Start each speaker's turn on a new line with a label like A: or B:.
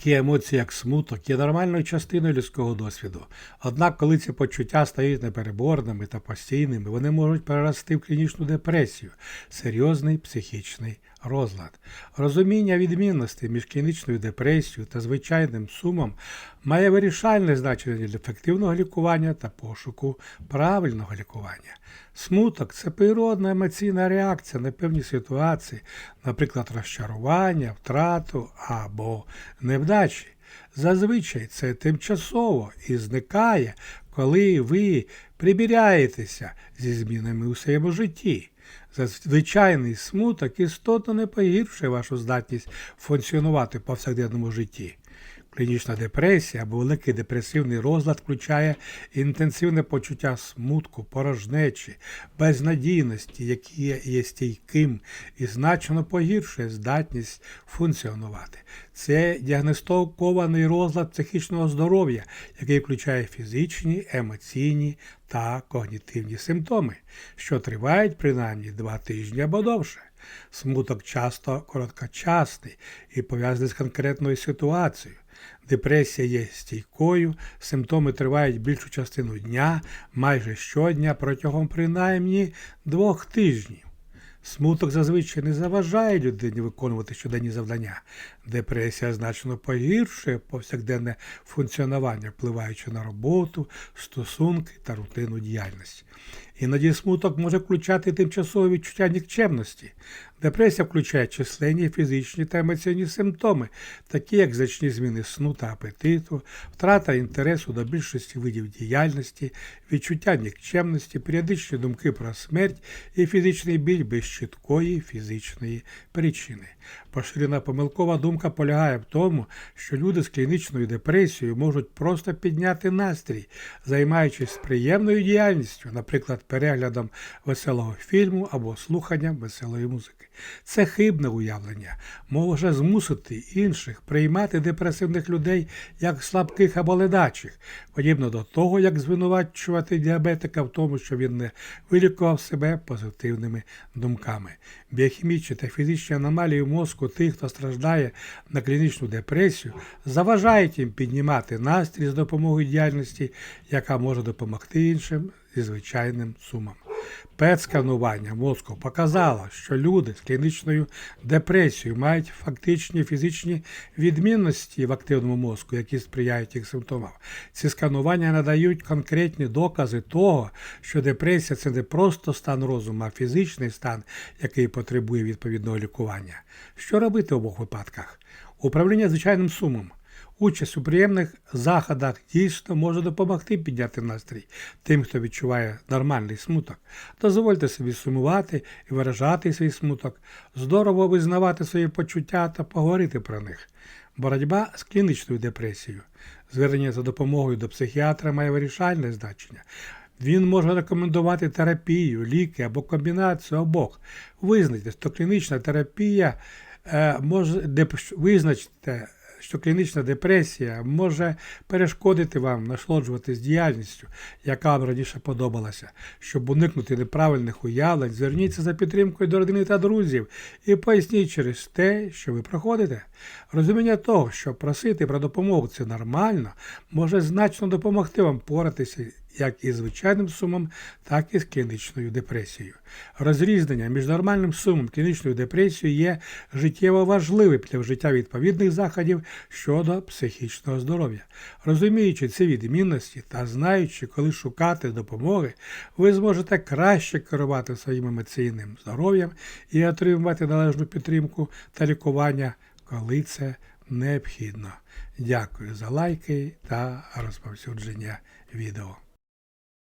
A: Такі емоції, як смуток, є нормальною частиною людського досвіду. Однак, коли ці почуття стають непереборними та постійними, вони можуть перерости в клінічну депресію, серйозний психічний розлад. Розуміння відмінностей між клінічною депресією та звичайним сумом має вирішальне значення для ефективного лікування та пошуку правильного лікування. Смуток це природна емоційна реакція на певні ситуації, наприклад, розчарування, втрату або невдачі. Зазвичай це тимчасово і зникає, коли ви прибіряєтеся зі змінами у своєму житті. Звичайний смуток істотно не погіршує вашу здатність функціонувати в повсякденному житті. Клінічна депресія або великий депресивний розлад включає інтенсивне почуття смутку, порожнечі, безнадійності, які є- стійким і значно погіршує здатність функціонувати. Це діагностований розлад психічного здоров'я, який включає фізичні, емоційні та когнітивні симптоми, що тривають принаймні два тижні або довше. Смуток часто короткочасний і пов'язаний з конкретною ситуацією. Депресія є стійкою, симптоми тривають більшу частину дня, майже щодня протягом принаймні двох тижнів. Смуток зазвичай не заважає людині виконувати щоденні завдання. Депресія значно погіршує повсякденне функціонування, впливаючи на роботу, стосунки та рутину діяльності. Іноді смуток може включати тимчасове відчуття нікчемності. Депресія включає численні фізичні та емоційні симптоми, такі як значні зміни сну та апетиту, втрата інтересу до більшості видів діяльності, відчуття нікчемності, періодичні думки про смерть і фізичний біль без чіткої фізичної причини. Поширена помилкова думка полягає в тому, що люди з клінічною депресією можуть просто підняти настрій, займаючись приємною діяльністю, наприклад, переглядом веселого фільму або слуханням веселої музики. Це хибне уявлення може змусити інших приймати депресивних людей як слабких або ледачих, подібно до того, як звинувачувати діабетика в тому, що він не вилікував себе позитивними думками. Біохімічні та фізичні аномалії мозку тих, хто страждає на клінічну депресію, заважають їм піднімати настрій з допомогою діяльності, яка може допомогти іншим зі звичайним сумом. ПЕТ-сканування мозку показало, що люди з клінічною депресією мають фактичні фізичні відмінності в активному мозку, які сприяють їх симптомам. Ці сканування надають конкретні докази того, що депресія це не просто стан розуму, а фізичний стан, який потребує відповідного лікування. Що робити в обох випадках? Управління звичайним сумом. Участь у приємних заходах дійсно може допомогти підняти настрій тим, хто відчуває нормальний смуток. Дозвольте собі сумувати і виражати свій смуток, здорово визнавати свої почуття та поговорити про них. Боротьба з клінічною депресією. Звернення за допомогою до психіатра має вирішальне значення. Він може рекомендувати терапію, ліки або комбінацію обох. Визначте, що клінічна терапія е, може деп- визначте, що клінічна депресія може перешкодити вам насолоджуватись діяльністю, яка вам раніше подобалася. Щоб уникнути неправильних уявлень, зверніться за підтримкою до родини та друзів і поясніть через те, що ви проходите. Розуміння того, що просити про допомогу це нормально, може значно допомогти вам поратися як із звичайним сумом, так і з клінічною депресією. Розрізнення між нормальним сумом клінічною депресією є життєво важливим для вжиття відповідних заходів щодо психічного здоров'я. Розуміючи ці відмінності та знаючи, коли шукати допомоги, ви зможете краще керувати своїм емоційним здоров'ям і отримувати належну підтримку та лікування, коли це необхідно. Дякую за лайки та розповсюдження відео.